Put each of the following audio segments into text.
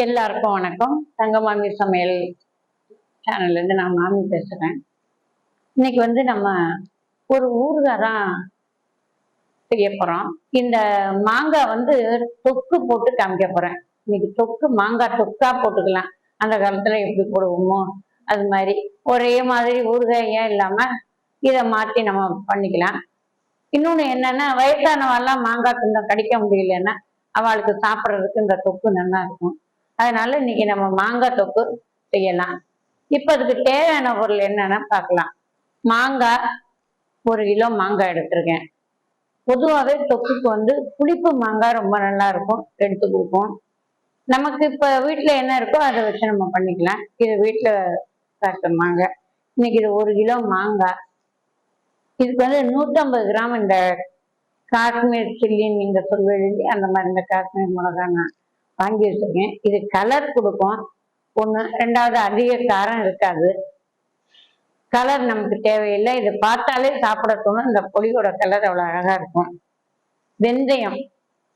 வணக்கம். தங்கமாமி சமையல் சேனல்லேருந்து நான் மாமி பேசுகிறேன் இன்னைக்கு வந்து நம்ம ஒரு ஊறுகாய் தான் செய்ய போகிறோம் இந்த மாங்காய் வந்து தொக்கு போட்டு காமிக்க போகிறேன் இன்னைக்கு தொக்கு மாங்காய் தொக்கா போட்டுக்கலாம். அந்த காலத்தில் எப்படி போடுவோமோ அது மாதிரி. ஒரே மாதிரி ஊறுகாயே இல்லாமல் இதை மாற்றி நம்ம பண்ணிக்கலாம். இன்னொன்று என்னன்னா வயசானவெல்லாம் மாங்காய் கொஞ்சம் கடிக்க முடியலன்னா அவளுக்கு சாப்பிட்றதுக்கு இந்த தொக்கு நல்லா இருக்கும். அதனால இன்னைக்கு நம்ம மாங்காய் தொக்கு செய்யலாம். இப்போ அதுக்கு தேவையான பொருள் என்னன்னு பார்க்கலாம். மாங்காய் ஒரு கிலோ மாங்காய் எடுத்திருக்கேன். பொதுவாகவே தொக்குக்கு வந்து புளிப்பு மாங்காய் ரொம்ப நல்லா இருக்கும். எடுத்து கொடுப்போம். நமக்கு இப்போ வீட்டில் என்ன இருக்கோ அதை வச்சு நம்ம பண்ணிக்கலாம். இது வீட்டில் சாப்பிட்ட மாங்காய். இன்னைக்கு இது ஒரு கிலோ மாங்காய். இதுக்கு வந்து நூற்றம்பது கிராம் இந்த காஷ்மீர் சில்லின்னு நீங்க சொல்வீங்க அந்த மாதிரி இந்த காஷ்மீர் மிளகாய் நான் வாங்கி வச்சிருக்கேன் இது கலர் கொடுக்கும். ஒன்று ரெண்டாவது அதிக காரம் இருக்காது. கலர் நமக்கு தேவையில்லை. இது பார்த்தாலே சாப்பிட தோணும். இந்த பொடியோட கலர் அவ்வளோ அழகா இருக்கும். வெந்தயம்.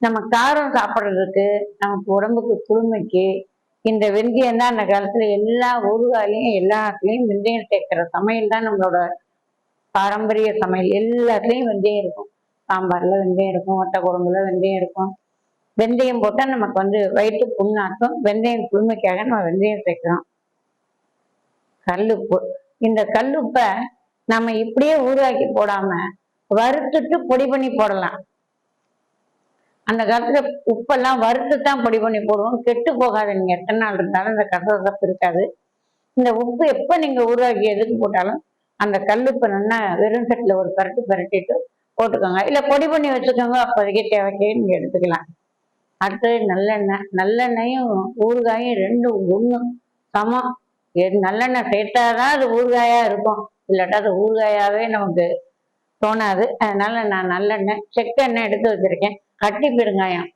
நம்ம காரம் சாப்பிட்றதுக்கு நமக்கு உடம்புக்கு குளுமைக்கு இந்த வெந்தயம் தான் அந்த காலத்துல எல்லா ஊறுகாயிலையும் எல்லாத்துலேயும் வெந்தயம் சேர்க்கிற சமையல் தான் நம்மளோட பாரம்பரிய சமையல். எல்லாத்துலேயும் வெந்தயம் இருக்கும். சாம்பார்ல வெந்தயம் இருக்கும் ஒட்டை குழம்புல வெந்தயம் இருக்கும். வெந்தயம் போட்டால் நமக்கு வந்து வயிற்று புண்ணாக்கும். வெந்தயம் குளுமைக்காக நம்ம வெந்தயம் சேர்க்கிறோம். கல்லுப்பு. இந்த கல்லுப்பை நம்ம இப்படியே ஊறாக்கி போடாம வறுத்துட்டு பொடி பண்ணி போடலாம். அந்த காலத்துல உப்பெல்லாம் வறுத்து தான் பொடி பண்ணி போடுவோம். கெட்டு போகாது. நீங்க எத்தனை நாள் இருந்தாலும் இந்த கசகசப்பு இருக்காது. இந்த உப்பு எப்ப நீங்க ஊறாக்கி எதுக்கு போட்டாலும் அந்த கல்லுப்பை நல்லா வெறும் சட்டில் ஒரு பரட்டு பரட்டிட்டு போட்டுக்கோங்க. இல்ல பொடி பண்ணி வச்சுக்கோங்க. அப்போதைக்கு தேவைக்கே நீங்க எடுத்துக்கலாம். அடுத்தது நல்லெண்ணெய் நல்லெண்ணெயும் ஊறுகாயும் ரெண்டும் ஒன்று சமம். எது நல்லெண்ணெய் சேர்த்தாதான் அது ஊறுகாயா இருக்கும். இல்லாட்டா அது ஊறுகாயாவே நமக்கு தோணாது. அதனால நான் நல்லெண்ணெய் செக்கெண்ணெய் எடுத்து வச்சிருக்கேன். கட்டி பெருங்காயம்.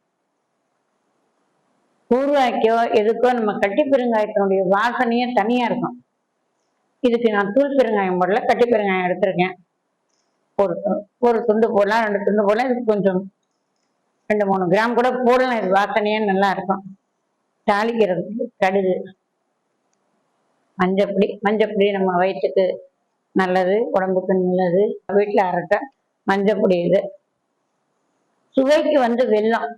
ஊறுகாய்க்கோ எதுக்கோ நம்ம கட்டி பெருங்காயத்தினுடைய வாசனையே தனியா இருக்கும். இதுக்கு நான் தூள் பெருங்காயம் போடல கட்டி பெருங்காயம் எடுத்திருக்கேன். ஒரு ஒரு துண்டு போடலாம் ரெண்டு துண்டு போடலாம். இதுக்கு கொஞ்சம் ரெண்டு மூணு கிராம் கூட போடலாம். இது வாசனையே நல்லா இருக்கும். தாளிக்கிறதுக்கு கடுகு மஞ்சப்பொடி. மஞ்சப்பொடி நம்ம வயிற்றுக்கு நல்லது உடம்புக்கு நல்லது. வீட்டில் அரைக்க மஞ்சப்பொடி இது. சுவைக்கு வந்து வெல்லம்.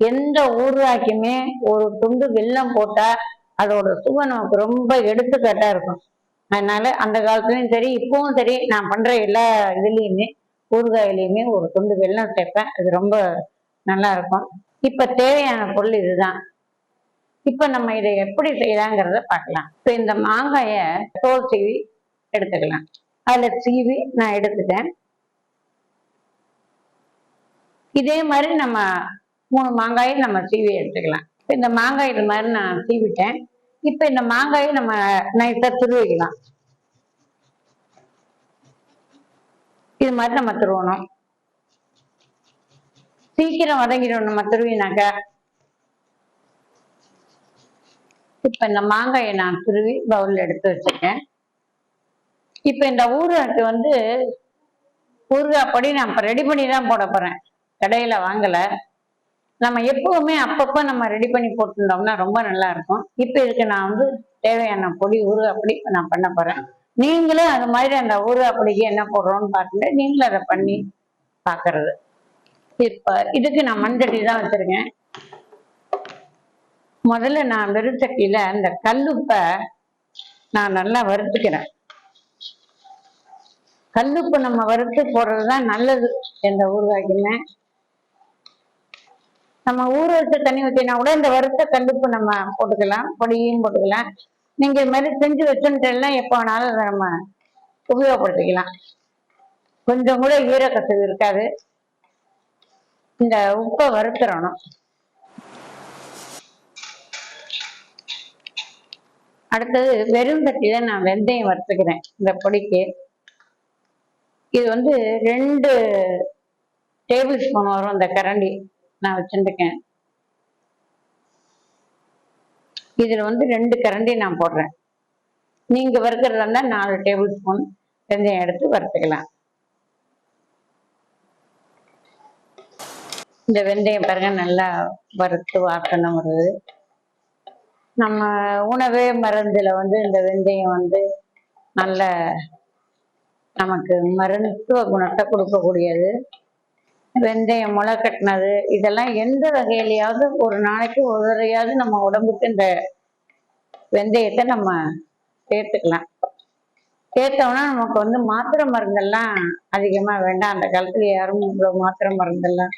எந்த ஊர்வாக்கியுமே ஒரு துண்டு வெல்லம் போட்டால் அதோட சுவை நமக்கு ரொம்ப எடுத்துக்காட்டாக இருக்கும். அதனால அந்த காலத்துலேயும் சரி இப்பவும் சரி நான் பண்ணுற எல்லா இதுலேயுமே ஊறுகாயிலையுமே ஒரு துண்டு வெல்லம் சேர்ப்பேன். அது ரொம்ப நல்லா இருக்கும் இப்ப தேவையான பொருள் இதுதான். இப்ப நம்ம இதை எப்படி செய்யலாங்கிறத பார்க்கலாம். இப்ப இந்த மாங்காய தோல் சீவி எடுத்துக்கலாம். அதுல சீவி நான் எடுத்துட்டேன். இதே மாதிரி நம்ம மூணு மாங்காயை நம்ம சீவி எடுத்துக்கலாம். இப்போ இந்த மாங்காய் இது மாதிரி நான் சீவிட்டேன். இப்ப இந்த மாங்காயை நம்ம நைட்டா துருவிக்கலாம். இது மாதிரி நம்ம துருவணும். சீக்கிரம் வதங்கிடும் நம்ம துருவினாக்க இப்ப இந்த மாங்காயை நான் துருவி பவுல்ல எடுத்து வச்சிருக்கேன். இப்ப இந்த ஊறுகாய்க்கு வந்து ஊறுகாய் பொடி நான் இப்ப ரெடி பண்ணி தான் போட போறேன். கடையில வாங்கல. நம்ம எப்பவுமே அப்பப்போ நம்ம ரெடி பண்ணி போட்டுருந்தோம்னா ரொம்ப நல்லா இருக்கும். இப்போ இதுக்கு நான் வந்து தேவையான பொடி ஊறுகாய் பொடி நான் பண்ண போறேன். நீங்களும் அது மாதிரி அந்த ஊறுகாய் அப்படிக்கு என்ன போடுறோம்னு பார்த்துட்டு நீங்களும் அதை பண்ணி பார்க்கறது. இப்போ இதுக்கு நான் மண்சட்டி தான் வச்சிருக்கேன். முதல்ல நான் வெறும் சட்டியில அந்த கல்லுப்பை நான் நல்லா வறுத்துக்கிறேன். கல்லுப்பு நம்ம வறுத்து போடுறது தான் நல்லது எந்த ஊறுகாய்க்குமே. நம்ம ஊற வச்ச தண்ணி ஊற்றினா கூட இந்த வறுத்த கல்லுப்பு நம்ம போட்டுக்கலாம் பொடியும் போட்டுக்கலாம். நீங்க இது மாதிரி செஞ்சு வச்சுட்டேன்னா எப்போ வேணாலும் அதை நம்ம உபயோகப்படுத்திக்கலாம். கொஞ்சம் கூட ஈரக்கசவு இருக்காது. இந்த உப்பை வறுத்துறணும். அடுத்தது வெறும் தட்டில நான் வெந்தயம் வறுத்துக்கிறேன். இந்த பொடிக்கு. இது வந்து ரெண்டு டேபிள் ஸ்பூன் வரும். இந்த கரண்டி நான் வச்சுருக்கேன். இதில் வந்து ரெண்டு கரண்டி நான் போடுறேன். நீங்கள் வறுக்கிறதா இருந்தால் நாலு டேபிள் ஸ்பூன் வெந்தயம் எடுத்து வறுத்துக்கலாம். இந்த வெந்தயம் பாருங்க நல்லா வறுத்து வாசனை வருது. நம்ம உணவே மருந்தில் வந்து இந்த வெந்தயம் வந்து நல்ல நமக்கு மருத்துவ குணத்தை கொடுக்கக்கூடியது. வெந்தயம் முளை கட்டினது இதெல்லாம் எந்த வகையிலையாவது ஒரு நாளைக்கு ஒரு நம்ம உடம்புக்கு இந்த வெந்தயத்தை நம்ம சேர்த்துக்கலாம். சேர்த்தோம்னா நமக்கு வந்து மாத்திரை மருந்தெல்லாம் அதிகமா வேண்டாம். அந்த காலத்துல யாரும் இவ்வளவு மாத்திரை மருந்தெல்லாம்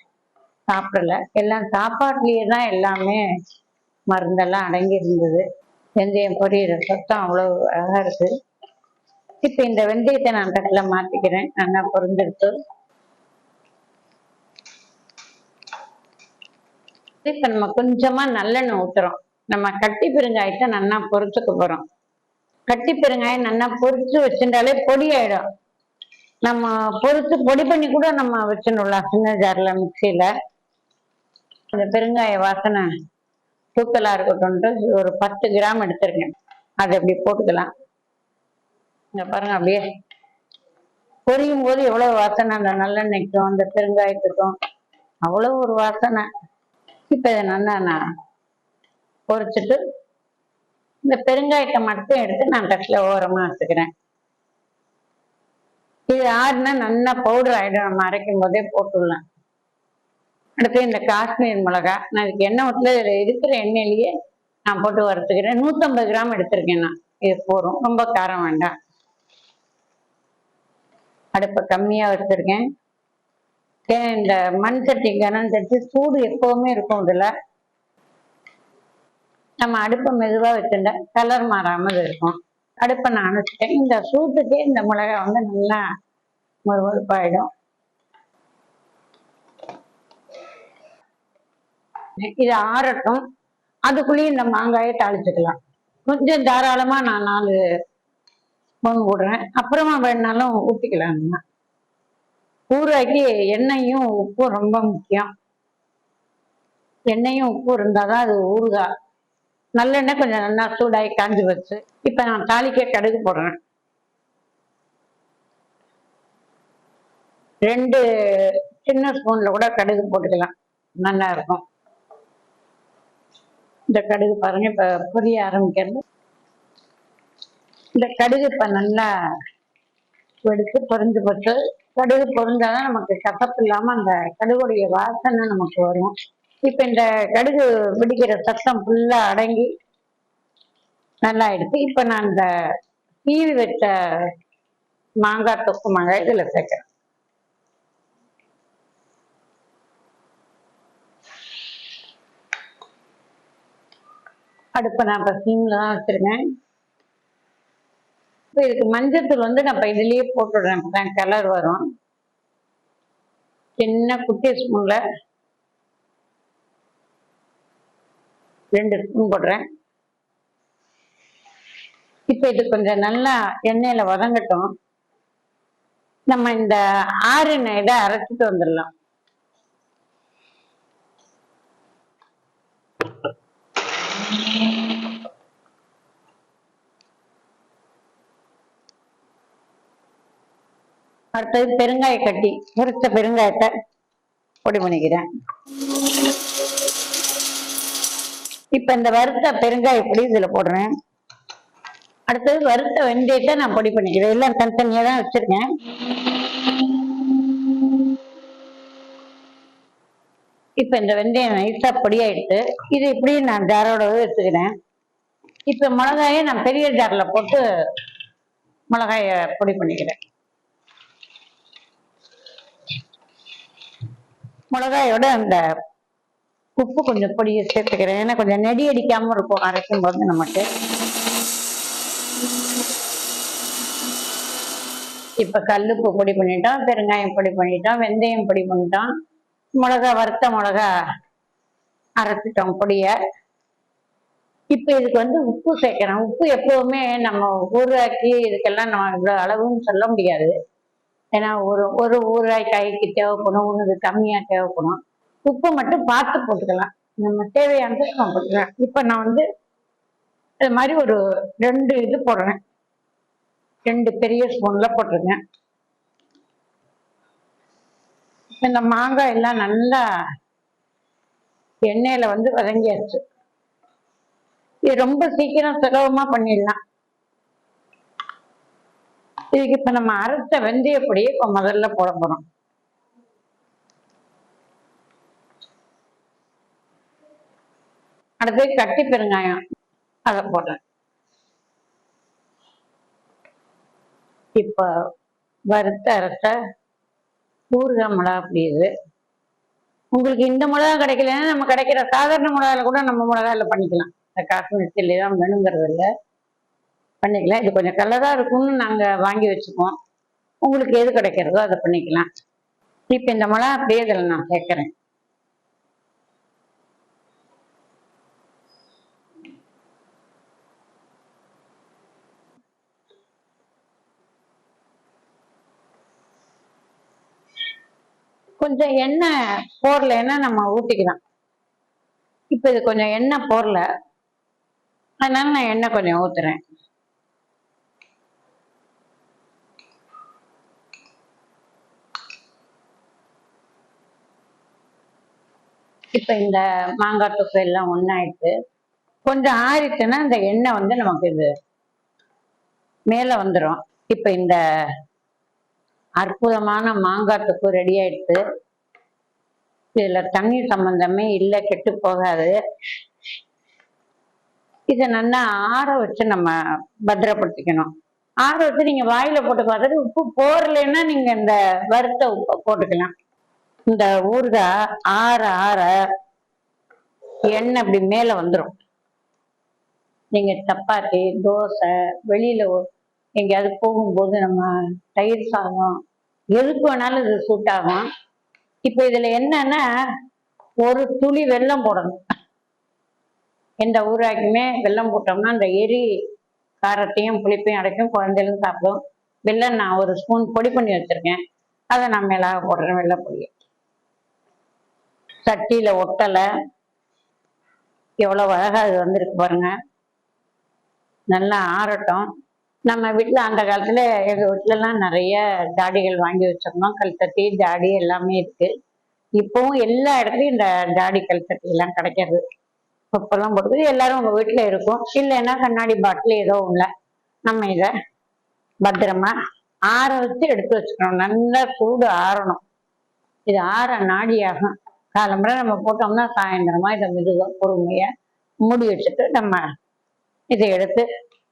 சாப்பிடல. எல்லாம் சாப்பாட்டுலயே தான் எல்லாமே மருந்தெல்லாம் அடங்கி இருந்தது. வெந்தயம் பொரியிற சத்தம் அவ்வளவு அழகா இருக்கு. இப்ப இந்த வெந்தயத்தை நான் தட்டில் மாத்திக்கிறேன். நல்லா பொருந்திருக்கு இப்ப நம்ம கொஞ்சமா நல்லெண்ணெய் ஊத்துறோம். நம்ம கட்டி பெருங்காயத்தை நல்லா பொறிச்சுக்க போறோம். கட்டி பெருங்காயம் நல்லா பொரிச்சு வச்சுட்டாலே பொடி ஆயிடும். நம்ம பொரிச்சு பொடி பண்ணி கூட நம்ம வச்சுடலாம் சின்ன ஜார்ல மிக்சியில அந்த பெருங்காய வாசனை தூக்கலா இருக்கட்டும்ட்டு ஒரு பத்து கிராம் எடுத்திருக்கேன். அதை அப்படி போட்டுக்கலாம். இங்க பாருங்க அப்படியே பொரியும் போது எவ்வளவு வாசனை அந்த நல்லெண்ணெய்க்கும் அந்த பெருங்காயத்துக்கும். அவ்வளவு ஒரு வாசனை. இப்போ இதை நல்லா நான் பொறிச்சிட்டு இந்த பெருங்காயத்தை மட்டும் எடுத்து நான் தட்டில் ஓரமாக வச்சுக்கிறேன். இது ஆறுனா நல்லா பவுடர் ஆகிடும் நம்ம அரைக்கும் போதே போட்டுடலாம். அடுத்து இந்த காஷ்மீர் மிளகா. நான் இதுக்கு எண்ணெய் ஊற்றல இதில் இருக்கிற எண்ணெயிலேயே நான் போட்டு வறுத்துக்கிறேன். நூற்றம்பது கிராம் எடுத்திருக்கேன் நான். இது போதும். ரொம்ப காரம் வேண்டாம். அடுப்பை கம்மியாக வச்சுருக்கேன். இந்த மண் சட்டி கனம் சூடு எப்பவுமே இருக்கும் இதில்? நம்ம அடுப்பை மெதுவாக வச்சுட்டா கலர் மாறாமல் இருக்கும். அடுப்பை நான் அணைச்சிட்டேன். இந்த சூட்டுக்கே இந்த மிளகா வந்து நல்லா மறுமறுப்பாயிடும் இது ஆறட்டும். அதுக்குள்ளேயும் இந்த மாங்காயை தாளிச்சுக்கலாம். கொஞ்சம் தாராளமா நான் நாலு ஸ்பூன் விடுறேன் அப்புறமா வேணாலும் ஊற்றிக்கலாம் ஊறுகாய்க்கு எண்ணெயும் உப்பும் ரொம்ப முக்கியம். எண்ணெயும் உப்பு இருந்தாதான் அது ஊறுகாய். நல்லெண்ணெய் கொஞ்சம் நல்லா சூடாகி காஞ்சி வச்சு இப்போ நான் தாளிக்க கடுகு போடுறேன். ரெண்டு சின்ன ஸ்பூன்ல கூட கடுகு போட்டுக்கலாம். நல்லா இருக்கும். இந்த கடுகு பாருங்க இப்ப புரிய ஆரம்பிக்கிறது. இந்த கடுகு இப்ப நல்லா எடுத்து பொருந்து போச்சு கடுகு பொருந்தாதான் நமக்கு சப்பத்து இல்லாம அந்த கடுகுடைய வாசனை நமக்கு வரும். இப்ப இந்த கடுகு பிடிக்கிற சத்தம் ஃபுல்லா அடங்கி நல்லா ஆயிடுச்சு இப்ப நான் இந்த தீவி வச்ச மாங்காய் தொக்கு மாங்காய் இதுல சேர்க்கிறேன். அடுப்பை நான் இப்போ சிம்ல தான் வச்சிருக்கேன். இப்போ இதுக்கு மஞ்சத்தூள் வந்து நான் இப்போ இதுலயே போட்டுடுறேன். தான் கலர் வரும். சின்ன குட்டி ஸ்பூனில் ரெண்டு ஸ்பூன் போடுறேன். இப்போ இது கொஞ்சம் நல்லா எண்ணெயில் வதங்கட்டும். நம்ம இந்த ஆறு இதை அரைச்சிட்டு வந்துடலாம். அடுத்தது பெருங்காய கட்டி உரித்த பெருங்காயத்தை பொடி பண்ணிக்கிறேன். இப்ப இந்த வறுத்த பெருங்காய பொடி இதுல போடுறேன். அடுத்தது வறுத்த வெந்தயத்தை நான் பொடி பண்ணிக்கிறேன். எல்லாம் தனித்தனியா தான் வச்சிருக்கேன். இப்ப இந்த வெந்தயம் நைஸா பொடியாயிட்டு இது இப்படி நான் ஜாரோட வச்சுக்கிறேன். இப்ப மிளகாயை நான் பெரிய ஜார்ல போட்டு மிளகாய பொடி பண்ணிக்கிறேன். மிளகாயோட அந்த உப்பு கொஞ்சம் பொடியை சேர்த்துக்கிறேன். ஏன்னா கொஞ்சம் நெடி அடிக்காமல் இருக்கும் அரைக்கும் போது நமக்கு. இப்போ கல்லுப்பு பொடி பண்ணிட்டோம் பெருங்காயம் பொடி பண்ணிட்டோம் வெந்தயம் பொடி பண்ணிட்டோம். மிளகா வறுத்த மிளகா அரைச்சிட்டோம் பொடியை. இப்போ இதுக்கு வந்து உப்பு சேர்க்கிறோம். உப்பு எப்பவுமே நம்ம ஊராக்கி இதுக்கெல்லாம் நம்ம இவ்வளோ அளவுன்னு சொல்ல முடியாது. ஏன்னா ஒரு ஒரு ஊறாய் காய்க்கு தேவைப்படும் ஒன்று கம்மியாக தேவைப்படும். உப்பு மட்டும் பார்த்து போட்டுக்கலாம். நம்ம தேவையானது நம்ம போட்டுக்கலாம். இப்போ நான் வந்து இது மாதிரி ஒரு ரெண்டு இது போடுறேன். ரெண்டு பெரிய ஸ்பூன்ல போட்டிருக்கேன். இந்த மாங்காய் எல்லாம் நல்லா எண்ணெயில வந்து வதங்கியாச்சு. இது ரொம்ப சீக்கிரம் சுலபமா பண்ணிடலாம். இதுக்கு இப்ப நம்ம அரைச்ச வெந்தயப்பொடியை இப்ப முதல்ல போட போறோம். அடுத்து கட்டி பெருங்காயம். அதை போடுறேன். இப்ப வறுத்த அரைச்ச ஊறுகாய் மிளகா அப்படி உங்களுக்கு இந்த மிளகா கிடைக்கலன்னா நம்ம கிடைக்கிற சாதாரண மிளகால கூட நம்ம மிளகால பண்ணிக்கலாம். இந்த காஷ்மீர் சில்லி தான் வேணுங்கிறது இல்லை பண்ணிக்கலாம். இது கொஞ்சம் கலராக இருக்கும்னு நாங்கள் வாங்கி வச்சுப்போம் உங்களுக்கு எது கிடைக்கிறதோ அதை பண்ணிக்கலாம். இப்போ இந்த மிளகா அப்படியே இதில் நான் சேர்க்குறேன். கொஞ்சம் எண்ணெய் போடலைன்னா நம்ம ஊற்றிக்கலாம் இப்போ இது கொஞ்சம் எண்ணெய் போடல. அதனால நான் எண்ணெய் கொஞ்சம் ஊற்றுறேன் இப்போ இந்த மாங்காய் தொக்கு எல்லாம் ஒன்றாயிட்டு கொஞ்சம் ஆறிட்டுன்னா இந்த எண்ணெய் வந்து நமக்கு இது மேலே வந்துடும் இப்போ இந்த அற்புதமான மாங்காய் தொக்கு ரெடி ஆயிடுச்சு. இதில் தண்ணி சம்பந்தமே இல்லை கெட்டு போகாது. இதை நல்லா ஆற வச்சு நம்ம பத்திரப்படுத்திக்கணும். ஆற வச்சு நீங்க வாயில போட்டு பார்த்துட்டு உப்பு போறலைன்னா நீங்க இந்த வறுத்த உப்பை போட்டுக்கலாம். இந்த ஊறுகாய் ஆற ஆற எண்ணெய் அப்படி மேல வந்துடும் நீங்க சப்பாத்தி தோசை வெளியில எங்கேயாவது போகும்போது நம்ம தயிர் சாதம் எதுக்கு வேணாலும் இது சூட் ஆகும். இப்போ இதுல என்னன்னா ஒரு துளி வெல்லம் போடணும். எந்த ஊராக்குமே வெல்லம் போட்டோம்னா அந்த எரி காரத்தையும் புளிப்பையும் அடைக்கும் குழந்தைகளும் சாப்பிடும். வெள்ளம் நான் ஒரு ஸ்பூன் பொடி பண்ணி வச்சிருக்கேன். அதை நான் மேலாக போடுறேன் வெள்ளை பொடியை. சட்டியில ஒட்டலை. எவ்வளவு அழகா அது வந்திருக்கு பாருங்க. நல்லா ஆறட்டும். நம்ம வீட்டில் அந்த காலத்தில் எங்கள் வீட்டிலலாம் நிறைய ஜாடிகள் வாங்கி வச்சிருந்தோம். கல்தட்டி ஜாடி எல்லாமே இருக்குது இப்போவும் எல்லா இடத்துலையும் இந்த ஜாடி கல்தட்டி எல்லாம் கிடைக்கிறது. உப்பெல்லாம் போட்டு எல்லாரும் உங்கள் வீட்டில் இருக்கும். இல்லைன்னா கண்ணாடி பாட்டில் ஏதோ இல்லை நம்ம இதை பத்திரமா ஆற வச்சு எடுத்து வச்சுக்கணும். நல்லா சூடு ஆறணும். இது ஆற நாடியாகும். காலம்புரை நம்ம போட்டோம்னா சாயந்தரமா இதை மெதுவா பொறுமையை மூடி வச்சுட்டு நம்ம இதை எடுத்து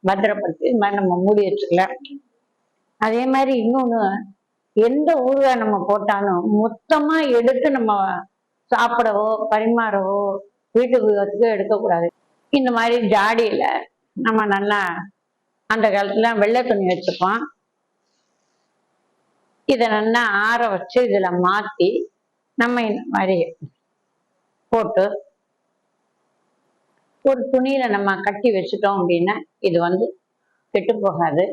பத்திரப்படுத்தி இது மாதிரி நம்ம மூடி வச்சுக்கலாம். அதே மாதிரி இன்னொன்று எந்த ஊறுகாய் நம்ம போட்டாலும் மொத்தமாக எடுத்து நம்ம சாப்பிடவோ பரிமாறவோ வீட்டுக்கு வச்சுக்கோ எடுக்கக்கூடாது. இந்த மாதிரி ஜாடியில் நம்ம நல்லா அந்த காலத்தில் வெள்ளை துணி வச்சுப்போம். இதை நல்லா ஆற வச்சு இதில் மாற்றி நம்ம இந்த மாதிரி போட்டு ஒரு துணியில நம்ம கட்டி வச்சுட்டோம் அப்படின்னா இது வந்து கெட்டு போகாது.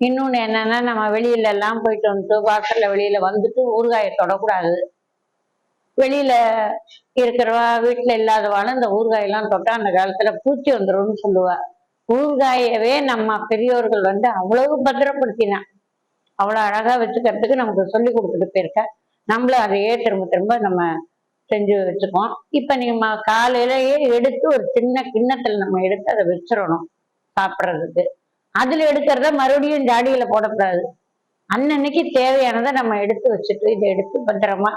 இன்னொன்று என்னன்னா நம்ம வெளியில எல்லாம் போயிட்டு வந்துட்டு வாசல்ல வெளியில வந்துட்டு ஊறுகாயை தொடக்கூடாது. வெளியில இருக்கிறவா வீட்டுல இல்லாதவாலும் இந்த ஊறுகாயெல்லாம் தொட்டா அந்த காலத்துல பூச்சி வந்துடும் சொல்லுவா. ஊறுகாயவே நம்ம பெரியோர்கள் வந்து அவ்வளவு பத்திரப்படுத்தினா அவ்வளவு அழகா வச்சுக்கிறதுக்கு நமக்கு சொல்லி கொடுத்துட்டு போயிருக்க. நம்மளும் அதையே திரும்ப திரும்ப நம்ம செஞ்சு வச்சுக்கோம் இப்ப நீங்க காலையிலயே எடுத்து ஒரு சின்ன கிண்ணத்துல நம்ம எடுத்து அதை வச்சிடணும் சாப்பிட்றதுக்கு. அதுல எடுக்கிறத மறுபடியும் ஜாடியில போடக்கூடாது. அன்னன்னைக்கு தேவையானதை நம்ம எடுத்து வச்சுட்டு இதை எடுத்து பத்திரமா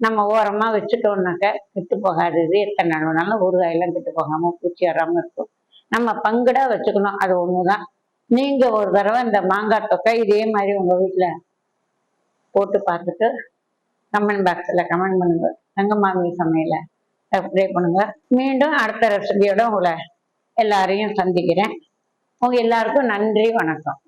நம்ம ஓரமா வச்சுட்டோம்னாக்க கெட்டு போகாது. இது எத்தனை நாள் வேணாலும் ஊறுகாயெல்லாம் கெட்டு போகாம பூச்சி வராம இருக்கும். நம்ம பங்குடா வச்சுக்கணும். அது ஒண்ணுதான். நீங்க ஒரு தடவை இந்த மாங்காய் தொக்கை இதே மாதிரி உங்க வீட்டுல போட்டு பார்த்துட்டு கமெண்ட் பாக்ஸ்ல கமெண்ட் பண்ணுங்க. தங்கமாமி சமையல சப்ஸ்கிரைப் பண்ணுங்க. மீண்டும் அடுத்த ரெசிபியோட உங்களை எல்லாரையும் சந்திக்கிறேன். உங்க எல்லாருக்கும் நன்றி வணக்கம்.